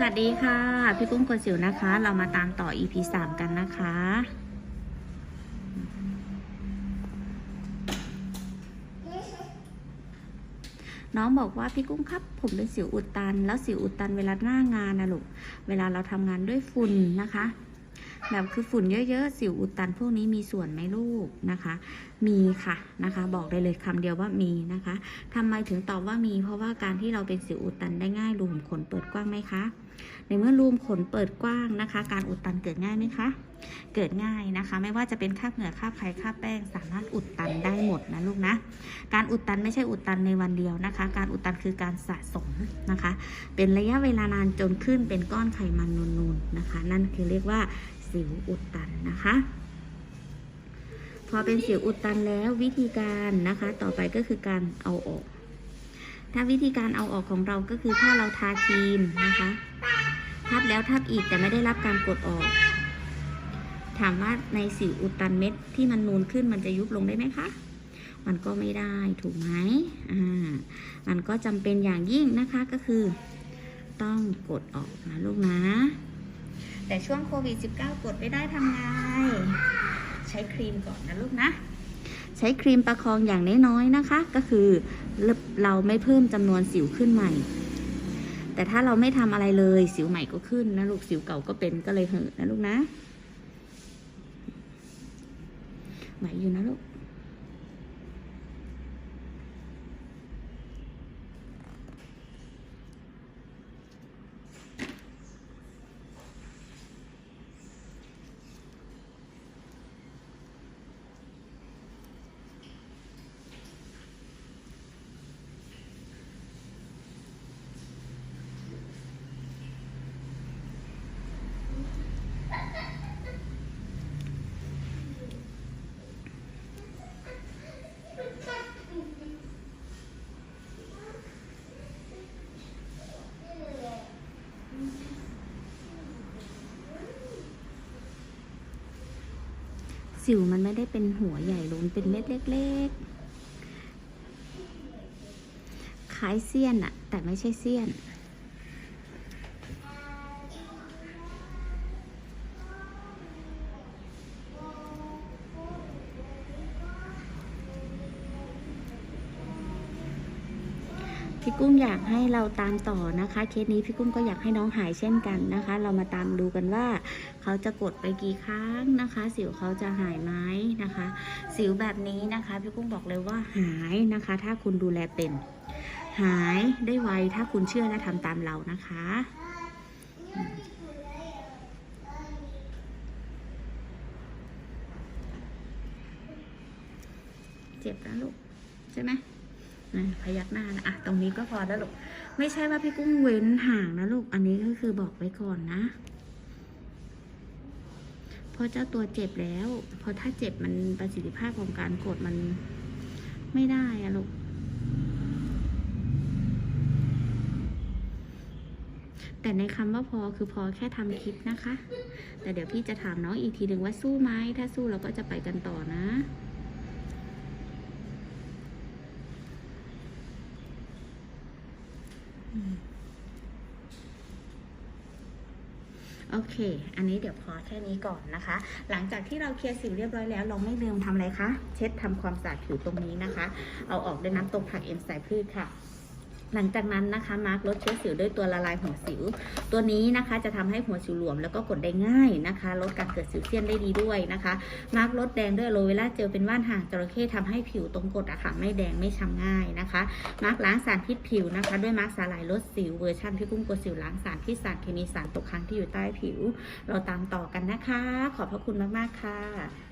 สวัสดีค่ะ พี่กุ้งกวนสิวนะคะ เรามาตามต่อ EP สามกันนะคะ น้องบอกว่าพี่กุ้งครับ ผมเป็นสิวอุดตัน แล้วสิวอุดตันเวลาหน้างานนะลูก เวลาเราทำงานด้วยฝุ่นนะคะ แบบคือฝุ่นเยอะๆ สิวอุดตันพวกนี้มีส่วนไหมลูกนะคะ มีค่ะนะคะ บอกได้เลยคำเดียวว่ามีนะคะทำไมถึงตอบว่ามี เพราะว่าการที่เราเป็นสิวอุดตันได้ง่ายรูขุมขนเปิดกว้างไหมคะ ในเมื่อรูมขนเปิดกว้างนะคะ การอุดตันเกิดง่ายไหมคะเกิดง่ายนะคะ ไม่ว่าจะเป็นคราบเหงื่อคราบไขคราบแป้ง สามารถอุดตันได้หมดนะลูกนะ การอุดตันไม่ใช่อุดตันในวันเดียวนะคะ การอุดตันคือการสะสมนะคะ เป็นระยะเวลานานจนขึ้นเป็นก้อนไขมันนูนๆนะคะ นั่นคือเรียกว่า สิวอุดตันนะคะ พอเป็นสิวอุดตันแล้ววิธีการนะคะต่อไปก็คือการเอาออก ถ้าวิธีการเอาออกของเราก็คือถ้าเราทาครีมนะคะทับแล้วทับอีกแต่ไม่ได้รับการกดออก ถามว่าในสิวอุดตันเม็ดที่มันนูนขึ้นมันจะยุบลงได้ไหมคะ มันก็ไม่ได้ถูกไหมอ่า มันก็จำเป็นอย่างยิ่งนะคะก็คือ ต้องกดออกนะลูกนะ แต่ช่วงโควิด -19 กดไม่ได้ทำไง ใช้ครีมก่อนนะลูกนะ ใช้ครีมประคองอย่างน้อยๆนะคะ ก็คือเราไม่เพิ่มจำนวนสิวขึ้นใหม่ แต่ถ้าเราไม่ทำอะไรเลยสิวใหม่ก็ขึ้นนะลูกสิวเก่าก็เป็นก็เลยเหอะนะลูกนะไหวอยู่นะลูก สิวมันไม่ได้เป็นหัวใหญ่ล้นเป็นเม็ดเล็กๆ คล้ายเสี้ยนอะแต่ไม่ใช่เสี้ยน พี่กุ้งอยากให้เราตามต่อนะคะ เคสนี้พี่กุ้งก็อยากให้น้องหายเช่นกันนะคะ เรามาตามดูกันว่า เขาจะกดไปกี่ครั้งนะคะ สิวเขาจะหายไหมนะคะ สิวแบบนี้นะคะ พี่กุ้งบอกเลยว่าหายนะคะ ถ้าคุณดูแลเป็น หายได้ไวถ้าคุณเชื่อและทำตามเรานะคะเจ็บนะลูกใช่ไหม พยักหน้านะอะตรงนี้ก็พอแล้วลูก ไม่ใช่ว่าพี่กุ้งเว้นห่างนะลูก อันนี้ก็คือบอกไว้ก่อนนะเพราะเจ้าตัวเจ็บแล้ว เพราะถ้าเจ็บมันประสิทธิภาพของการกดมันไม่ได้อะลูก แต่ในคำว่าพอคือพอแค่ทำคลิปนะคะ แต่เดี๋ยวพี่จะถามน้องอีกทีหนึ่งว่าสู้ไหม ถ้าสู้เราก็จะไปกันต่อนะ โอเค อันนี้เดี๋ยวพอแค่นี้ก่อนนะคะ หลังจากที่เราเคลียร์สิวเรียบร้อยแล้ว เราไม่ลืมทำอะไรคะ เช็ดทำความสะอาดผิวตรงนี้นะคะ เอาออกด้วยน้ำตกผักเอ็นไซพืชค่ะ หลังจากนั้นนะคะมาร์กลดเชื้อสิวด้วยตัวละลายหัวสิว ตัวนี้นะคะจะทำให้หัวสิวหลวมแล้วก็กดได้ง่ายนะคะ ลดการเกิดสิวเซียนได้ดีด้วยนะคะ มาร์กลดแดงด้วยโลเวล่าเจลเป็นว่านหางจระเข้ทำให้ผิวตรงกดอะค่ะไม่แดงไม่ช้ำง่ายนะคะ มาร์กล้างสารพิษผิวนะคะ ด้วยมาร์กสาหร่ายลดสิวเวอร์ชันพี่กุ้งกดสิวล้างสารพิษสารเคมีสารตกค้างที่อยู่ใต้ผิว เราตามต่อกันนะคะ ขอบพระคุณมากๆค่ะ